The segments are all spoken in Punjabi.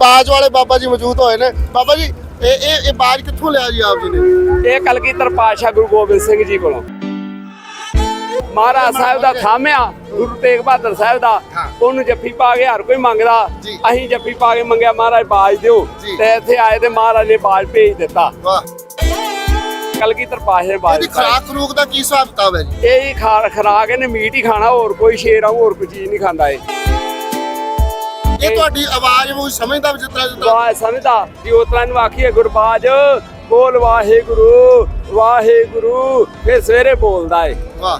ਬਾਜ ਵਾਲੇ ਬਾਬਾ ਜੀ ਮੌਜੂਦ ਹੋਏ ਨੇ। ਬਾਬਾ ਜੀ ਇਹ ਇਹ ਇਹ ਬਾਜ ਕਿੱਥੋਂ ਲਿਆ ਜੀ ਆਪ ਜੀ ਨੇ? ਇਹ ਕਲਗੀਧਰ ਪਾਤਸ਼ਾਹ ਗੁਰੂ ਗੋਬਿੰਦ ਸਿੰਘ ਜੀ ਕੋਲੋਂ। ਮਹਾਰਾਜ ਸਾਹਿਬ ਦਾ ਥਾਮਿਆ ਗੁਰੂ ਤੇਗ ਬਹਾਦਰ ਸਾਹਿਬ ਦਾ। ਉਹਨੂੰ ਜੱਫੀ ਪਾ ਕੇ ਹਰ ਕੋਈ ਮੰਗਦਾ। ਜੀ। ਅਸੀਂ ਜੱਫੀ ਪਾ ਕੇ ਮੰਗਿਆ ਮਹਾਰਾਜ ਬਾਜ ਦਿਓ। ਜੀ। ਤੇ ਇੱਥੇ ਆਏ ਤੇ ਮਹਾਰਾਜ ਨੇ ਬਾਜ ਭੇਜ ਦਿੱਤਾ। ਵਾਹ। ਕਲਗੀਧਰ ਪਾਤਸ਼ਾਹ ਨੇ ਬਾਜ ਇਹਦੀ ਦਿੱਤਾ। ਖਰਾਕ ਖਰੂਕ ਦਾ ਕੀ ਹਿਸਾਬ ਕਿਤਾਬ ਹੈ ਜੀ? ਇਹ ਹੀ ਖਾ ਖਰਾਕ ਇਹਨੇ ਮੀਟ ਹੀ ਖਾਣਾ ਹੋਰ ਕੋਈ ਸ਼ੇਰ ਆ ਹੋਰ ਕੋਈ ਚੀਜ਼ ਨਹੀਂ ਖਾਂਦਾ ਇਹ। ਇਹ ਤੁਹਾਡੀ ਆਵਾਜ਼ ਉਹ ਸਮਝਦਾ ਵੀ ਜਿਸ ਤਰ੍ਹਾਂ ਵਾਹ ਸਮਝਦਾ। ਜੀ ਉਤਰਾ ਨੂੰ ਆਖੀਏ ਗੁਰਬਾਜ ਬੋਲ ਵਾਹਿਗੁਰੂ ਵਾਹਿਗੁਰੂ ਫਿਰ ਸਵੇਰੇ ਬੋਲਦਾ ਏ। ਵਾਹ।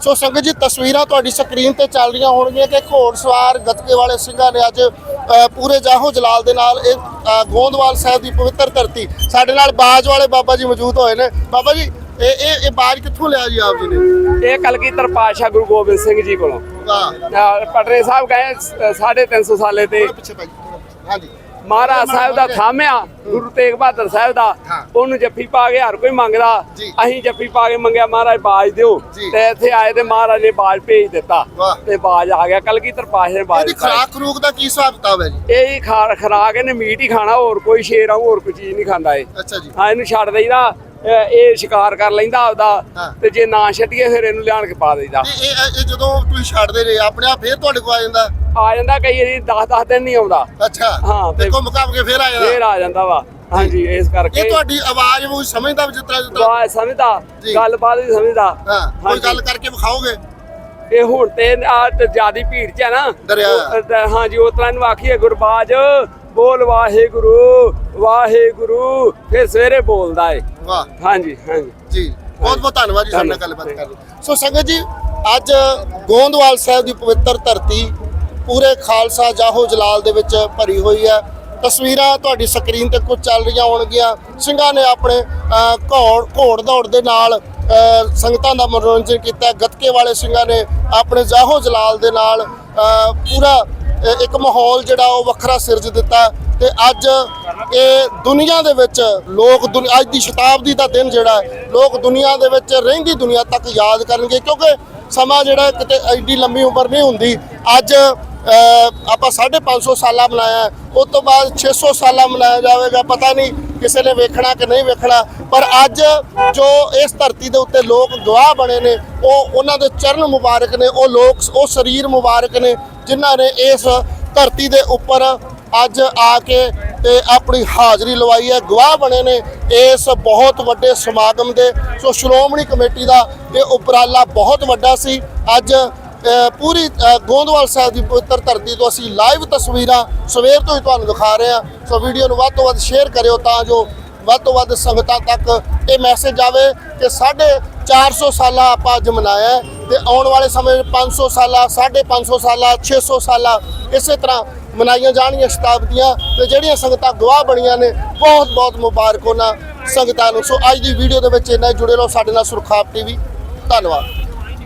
ਸੋ ਸੰਗਤ ਜੀ ਤਸਵੀਰਾਂ ਤੁਹਾਡੀ ਸਕਰੀਨ ਤੇ ਚੱਲ ਰਹੀਆਂ ਹੋਣਗੀਆਂ ਕਿ ਘੋੜਸਵਾਰ ਗੱਤਕੇ ਵਾਲੇ ਸਿੰਘਾਂ ਨੇ ਅੱਜ ਪੂਰੇ ਜਾਹੋ ਜਲਾਲ ਦੇ ਨਾਲ ਇਹ ਗੋਂਦਵਾਲ ਸਾਹਿਬ ਦੀ ਪਵਿੱਤਰ ਧਰਤੀ ਸਾਡੇ ਨਾਲ ਬਾਜ ਵਾਲੇ ਬਾਬਾ ਜੀ ਮੌਜੂਦ ਹੋਏ ਨੇ। ਬਾਬਾ ਜੀ ਇਹ ਇਹ ਇਹ ਬਾਜ ਕਿੱਥੋਂ ਲਿਆ ਜੀ ਆਪ ਜੀ ਨੇ? ਇਹ ਕਲਗੀਧਰ ਪਾਤਸ਼ਾਹ ਗੁਰੂ ਗੋਬਿੰਦ ਸਿੰਘ ਜੀ ਕੋਲੋਂ। ਪਟਰੇ ਸਾਹਿਬ ਤਿੰਨ ਸੌ ਸਾਲੇ ਤੇ। ਹਾਂਜੀ। ਮਹਾਰਾਜ ਸਾਹਿਬ ਦਾ ਥਾਮਿਆ ਗੁਰੂ ਤੇਗ ਬਹਾਦਰ ਸਾਹਿਬ ਦਾ। ਉਹਨੂੰ ਜੱਫੀ ਪਾ ਕੇ ਹਰ ਕੋਈ ਮੰਗਦਾ। ਅਸੀਂ ਜੱਫੀ ਪਾ ਕੇ ਮੰਗਿਆ ਮਹਾਰਾਜ ਬਾਜ ਦਿਓ। ਤੇ ਇੱਥੇ ਆਏ ਤੇ ਮਹਾਰਾਜ ਨੇ ਬਾਜ ਭੇਜ ਦਿੱਤਾ। ਤੇ ਬਾਜ ਆ ਗਿਆ। ਕਲਗੀਧਰ ਪਾਤਸ਼ਾਹ ਨੇ ਬਾਜ ਦਿੱਤਾ ਖਰਾਕ ਖਰੂਕ ਦਾ ਕੀ ਹਿਸਾਬ ਕਿਤਾਬ ਹੈ ਜੀ? ਇਹ ਹੀ ਖਰਾਕ ਇਹਨੇ ਮੀਟ ਹੀ ਖਾਣਾ ਹੋਰ ਕੋਈ ਸ਼ੇਰ ਆ ਹੋਰ ਕੋਈ ਚੀਜ਼ ਨਹੀਂ ਖਾਂਦਾ ਇਹ। ਅੱਛਾ ਜੀ। ਹਾਂ ਇਹਨੂੰ ਛੱਡ ਦੇਈਦਾ। ਇਹ ਸ਼ਿਕਾਰ ਕਰ ਲੈਂਦਾ ਆਪਦਾ। ਤੇ ਜੇ ਨਾ ਛੱਡੀਏ ਫਿਰ ਇਹਨੂੰ ਲਿਆਣ ਕੇ ਪਾ ਦੇਈਦਾ। ਇਹ ਜਦੋਂ ਤੁਸੀਂ ਛੱਡਦੇ ਰਹੇ ਆਪਣੇ ਆਪ ਫੇਰ ਤੁਹਾਡੇ ਕੋਲ ਆ ਜਾਂਦਾ? ਆ ਜਾਂਦਾ ਕਈ ਵਾਰੀ 10 10 ਦਿਨ ਨਹੀਂ ਆਉਂਦਾ। ਅੱਛਾ। ਹਾਂ, ਤੇ ਘੁੰਮ ਘਾਮ ਕੇ ਫੇਰ ਆ ਫੇਰ ਜਾਂਦਾ ਆ ਜਾਂਦਾ ਵਾ। ਹਾਂਜੀ ਇਸ ਕਰਕੇ ਇਹ ਤੁਹਾਡੀ ਆਵਾਜ਼ ਉਹ ਸਮਝਦਾ ਜਿਸ ਤਰ੍ਹਾਂ ਜਿਸ ਤਰ੍ਹਾਂ? ਸਮਝਦਾ। ਗੱਲਬਾਤ ਵੀ ਸਮਝਦਾ। ਹਾਂ ਕੋਈ। ਗੱਲ ਕਰਕੇ ਵਿਖਾਓਗੇ? ਇਹ ਹੁਣ ਤੇ ਆ ਜਿਆਦੀ ਭੀੜ ਚ ਹੈ ਨਾ। ਉਹ- ਹਾਂਜੀ ਉਸ ਤਰ੍ਹਾਂ ਨੂੰ ਆਖੀਏ ਗੁਰਬਾਜ। ਬੋਲ ਵਾਹਿਗੁਰੂ ਵਾਹਿਗੁਰੂ ਫਿਰ ਸਵੇਰੇ ਬੋਲਦਾ ਏ। ਵਾਹ। ਹਾਂਜੀ ਹਾਂਜੀ। ਜੀ ਬਹੁਤ ਬਹੁਤ ਧੰਨਵਾਦ ਜੀ ਸਾਡੇ ਨਾਲ। ਗੱਲਬਾਤ ਕਰਨ ਲਈ। ਸੋ ਸੰਗਤ ਜੀ ਅੱਜ ਗੋਂਦਵਾਲ ਸਾਹਿਬ ਦੀ ਪਵਿੱਤਰ ਧਰਤੀ ਪੂਰੇ ਖਾਲਸਾ ਜਾਹੋ ਜਲਾਲ ਦੇ ਵਿੱਚ ਭਰੀ ਹੋਈ ਹੈ। ਤਸਵੀਰਾਂ ਤੁਹਾਡੀ ਸਕਰੀਨ ਤੇ ਕੁਝ ਚੱਲ ਰਹੀਆਂ ਹੋਣਗੀਆਂ। ਸਿੰਘਾਂ ਨੇ ਆਪਣੇ ਘੋੜ ਘੋੜ ਦੌੜ ਦੇ ਨਾਲ ਸੰਗਤਾਂ ਦਾ ਮਨੋਰੰਜਨ ਕੀਤਾ। ਗੱਤਕੇ ਵਾਲੇ ਸਿੰਘਾਂ ਨੇ ਆਪਣੇ ਜਾਹੋ ਜਲਾਲ ਦੇ ਨਾਲ ਪੂਰਾ ਇੱਕ ਮਾਹੌਲ ਜਿਹੜਾ ਉਹ ਵੱਖਰਾ ਸਿਰਜ ਦਿੱਤਾ ਤੇ ਅੱਜ ਇਹ ਦੁਨੀਆ ਦੇ ਵਿੱਚ ਲੋਕ ਦੁਨ- ਅੱਜ ਦੀ ਸ਼ਤਾਬਦੀ ਦਾ ਦਿਨ ਜਿਹੜਾ ਲੋਕ ਦੁਨੀਆ ਦੇ ਵਿੱਚ ਰਹਿੰਦੀ ਦੁਨੀਆ ਤੱਕ ਯਾਦ ਕਰਨਗੇ ਕਿਉਂਕਿ ਸਮਾਂ ਜਿਹੜਾ ਕਿਤੇ ਐਡੀ ਲੰਮੀ ਉਮਰ ਨਹੀਂ ਹੁੰਦੀ। ਅੱਜ ਅਹ, ਆਪਾਂ 550 ਸਾਲਾਂ ਮਨਾਇਆ ਹੈ, ਉਸ ਤੋਂ ਬਾਅਦ 600 ਸਾਲਾਂ ਮਨਾਇਆ ਜਾਵੇਗਾ ਪਤਾ ਨਹੀਂ ਕਿਸੇ ਨੇ ਵੇਖਣਾ ਕਿ ਨਹੀਂ ਵੇਖਣਾ। ਪਰ ਅੱਜ ਜੋ ਇਸ ਧਰਤੀ ਦੇ ਉੱਤੇ ਲੋਕ ਗਵਾਹ ਬਣੇ ਨੇ ਉਹ ਉਹਨਾਂ ਦੇ ਚਰਨ ਮੁਬਾਰਕ ਨੇ ਉਹ ਲੋਕ ਉਹ ਸਰੀਰ ਮੁਬਾਰਕ ਨੇ ਜਿਨ੍ਹਾਂ ਨੇ ਇਸ ਧਰਤੀ ਦੇ ਉੱਪਰ ਅੱਜ ਆ ਕੇ ਤੇ ਆਪਣੀ ਹਾਜ਼ਰੀ ਲਵਾਈ ਹੈ ਗਵਾਹ ਬਣੇ ਨੇ ਇਸ ਬਹੁਤ ਵੱਡੇ ਸਮਾਗਮ ਦੇ। ਸੋ ਸ਼੍ਰੋਮਣੀ ਕਮੇਟੀ ਦਾ ਇਹ ਉਪਰਾਲਾ ਬਹੁਤ ਵੱਡਾ ਸੀ। ਅੱਜ ਪੂਰੀ ਅ, ਗੋਂਦਵਾਲ ਸਾਹਿਬ ਦੀ ਪਵਿੱਤਰ ਧਰਤੀ ਤੋਂ ਅਸੀਂ ਲਾਈਵ ਤਸਵੀਰਾਂ ਸਵੇਰ ਤੋਂ ਹੀ ਤੁਹਾਨੂੰ ਦਿਖਾ ਰਹੇ ਹਾਂ। ਸੋ ਵੀਡੀਓ ਨੂੰ ਵੱਧ ਤੋਂ ਵੱਧ ਸ਼ੇਅਰ ਕਰਿਓ ਤਾਂ ਜੋ ਵੱਧ ਤੋਂ ਵੱਧ ਸੰਗਤਾਂ ਤੱਕ ਇਹ ਮੈਸੇਜ ਆਵੇ ਕਿ ਸਾਢੇ 400 ਸਾਲਾ ਆਪਾਂ ਅੱਜ ਮਨਾਇਆ ਤੇ ਆਉਣ ਵਾਲੇ ਸਮੇਂ ਵਿੱਚ 500 ਸਾਲਾ 550 ਸਾਲਾ 600 ਸਾਲਾ ਇਸੇ ਤਰ੍ਹਾਂ ਮਨਾਈਆਂ ਜਾਣਗੀਆਂ ਸ਼ਤਾਬਦੀਆਂ ਤੇ ਜਿਹੜੀਆਂ ਸੰਗਤਾਂ ਗਵਾਹ ਬਣੀਆਂ ਨੇ ਬਹੁਤ ਬਹੁਤ ਮੁਬਾਰਕ ਉਹਨਾਂ ਸੰਗਤਾਂ ਨੂੰ। ਸੋ ਅੱਜ ਦੀ ਵੀਡੀਓ ਦੇ ਵਿੱਚ ਇੰਨਾ ਹੀ। ਜੁੜੇ ਰਹੋ ਸਾਡੇ ਨਾਲ ਸੁਰਖਾਪ ਟੀਵੀ। ਧੰਨਵਾਦ।